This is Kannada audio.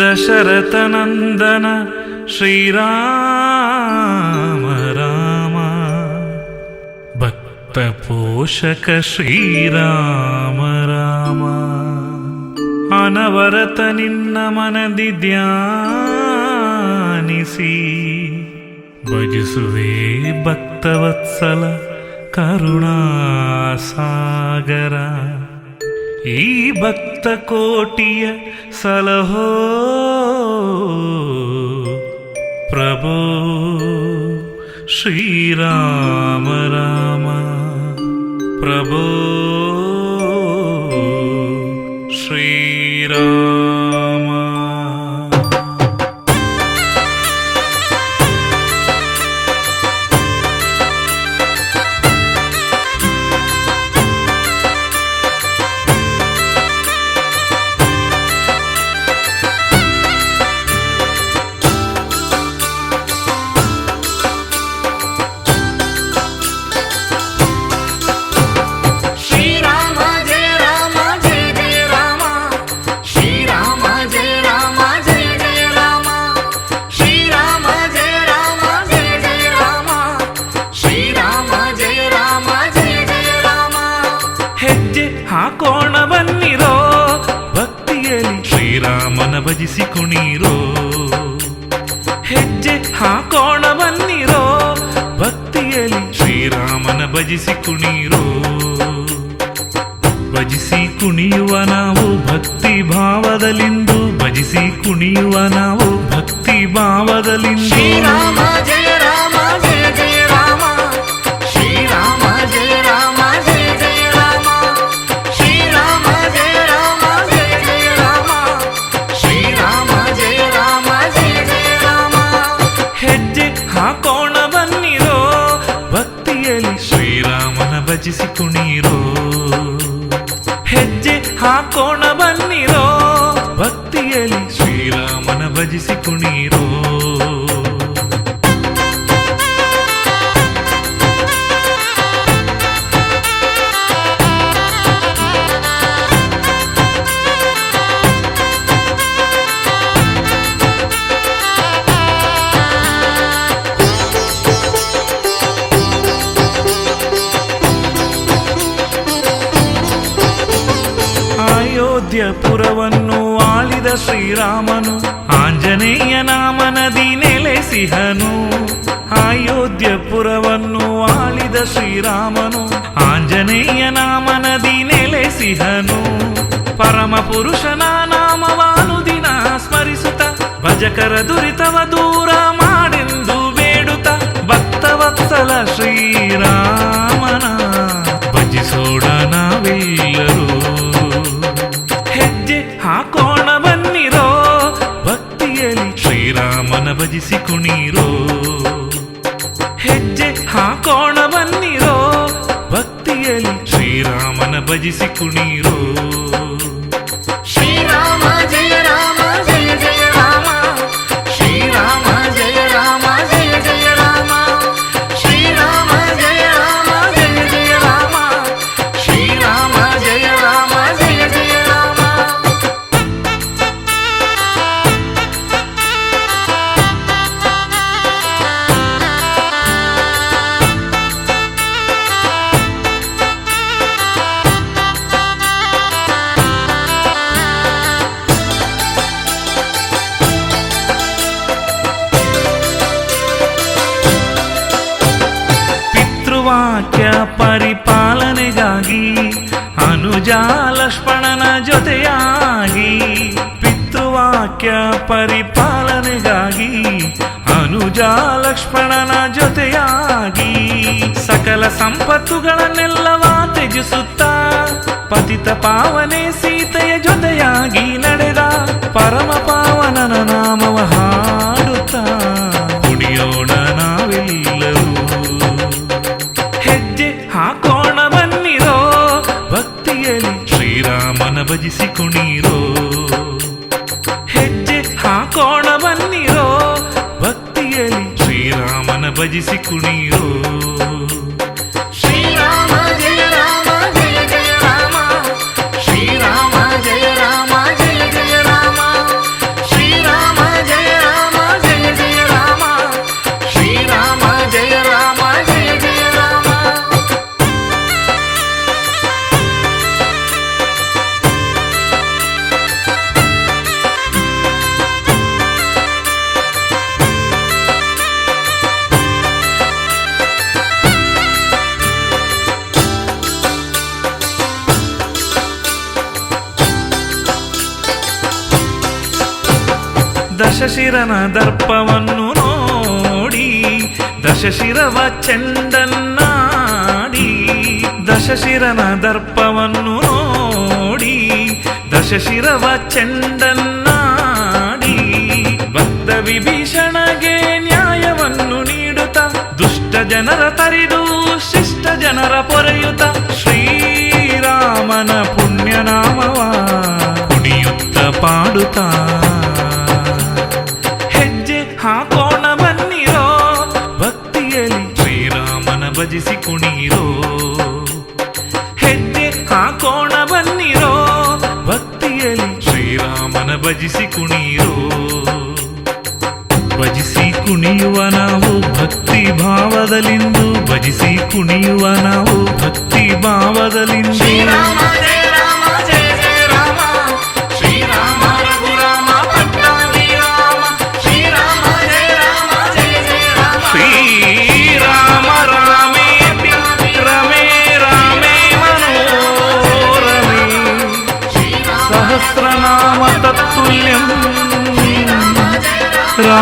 दशरथनन्दन श्रीराम राम। भक्तपोषक श्रीराम राम। अनवरत निन्न मनदि ध्यानिसि। भजसुवे भक्तवत्सल करुणासागरा। ಈ ಭಕ್ತ ಕೋಟಿಯ ಸಲಹೋ ಪ್ರಭೋ ಶ್ರೀರಾಮ ಕುಣೀರೋ ಹೆಜ್ಜೆ ಹಾಕೋಣ ಬನ್ನಿರೋ ಭಕ್ತಿಯಲ್ಲಿ ಶ್ರೀರಾಮನ ಭಜಿಸಿ ಕುಣಿರೋ? ಭಜಿಸಿ ಕುಣಿಯುವ ನಾವು ಭಕ್ತಿ ಭಾವದಲ್ಲಿಂದು. ಭಜಿಸಿ ಕುಣಿಯುವ ನಾವು ಭಕ್ತಿ ಭಾವದಲ್ಲಿಂದು. ಶ್ರೀರಾಮ ಹಾಕೋಣ ಬನ್ನಿರೋ ಭಕ್ತಿಯಲ್ಲಿ ಶ್ರೀರಾಮನ ಭಜಿಸಿ ಕುಣೀರೋ ಅಯೋಧ್ಯಪುರವನ್ನು ಆಳಿದ ಶ್ರೀರಾಮನು ಆಂಜನೇಯ ನಾಮನದಿ ನೆಲೆಸಿಹನು ಅಯೋಧ್ಯಪುರವನ್ನು ಆಳಿದ ಶ್ರೀರಾಮನು ಆಂಜನೇಯ ನಾಮನದಿ ನೆಲೆಸಿಹನು ಪರಮ ಪುರುಷನ ನಾಮವಾನು ದಿನ ಸ್ಮರಿಸುತ್ತ ಭಜಕರ ದುರಿತವ ದೂರ ಕುಣೀರೋ? ಹೆಜ್ಜೆ ಹಾಕೋಣ ಬನ್ನಿರೋ? ಭಕ್ತಿಯಲ್ಲಿ ಶ್ರೀರಾಮನ ಭಜಿಸಿ ಕುಣೀರೋ? ಅನುಜ ಲಕ್ಷ್ಮಣನ ಜೊತೆಯಾಗಿ, ಪಿತೃವಾಕ್ಯ ಪರಿಪಾಲನೆಗಾಗಿ ಅನುಜ ಲಕ್ಷ್ಮಣನ ಜೊತೆಯಾಗಿ ಸಕಲ ಸಂಪತ್ತುಗಳನ್ನೆಲ್ಲವ ತ್ಯಜಿಸುತ್ತ, ಪತಿತ ಪಾವನೆ ಸೀತೆಯ ಜೊತೆಯಾಗಿ ನಡೆದ ಪರಮ ಪಾವನನ ಕುಣೀರೋ ಹೆಜ್ಜೆ ಹಾಕೋಣ ಬನ್ನಿರೋ ಭಕ್ತಿಯಲ್ಲಿ ಶ್ರೀರಾಮನ ಭಜಿಸಿ ಕುಣೀರೋ ದಶಶಿರನ ದರ್ಪವನ್ನು ನೋಡಿ ದಶಶಿರವ ಚೆಂಡನ್ನಾಡಿ ದಶಶಿರನ ದರ್ಪವನ್ನು ನೋಡಿ ದಶಶಿರವ ಚೆಂಡನ್ನಾಡಿ ಭಕ್ತ ವಿಭೀಷಣಗೆ ನ್ಯಾಯವನ್ನು ನೀಡುತ್ತ ದುಷ್ಟ ಜನರ ತರಿದು ಶಿಷ್ಟ ಜನರ ಪೊರೆಯುತ್ತ ಶ್ರೀರಾಮನ ಪುಣ್ಯನಾಮವ ಕುಣಿಯುತ್ತ ಪಾಡುತ್ತಾ ಶ್ರೀರಾಮನ ಕುಣಿಯಿರೋ ಹೆಜ್ಜೆ ಹಾಕೋಣ ಬನ್ನಿರೋ, ಭಕ್ತಿಯಲ್ಲಿ ಶ್ರೀರಾಮನ ಭಜಿಸಿ ಕುಣಿರೋ. ಭಜಿಸಿ ಕುಣಿಯುವ ನಾವು ಭಕ್ತಿ ಭಾವದಲ್ಲಿಂದು, ಭಜಿಸಿ ಕುಣಿಯುವ ನಾವು ಭಕ್ತಿ ಭಾವದಲ್ಲಿಂದು. పరమతత్తుల్యం రా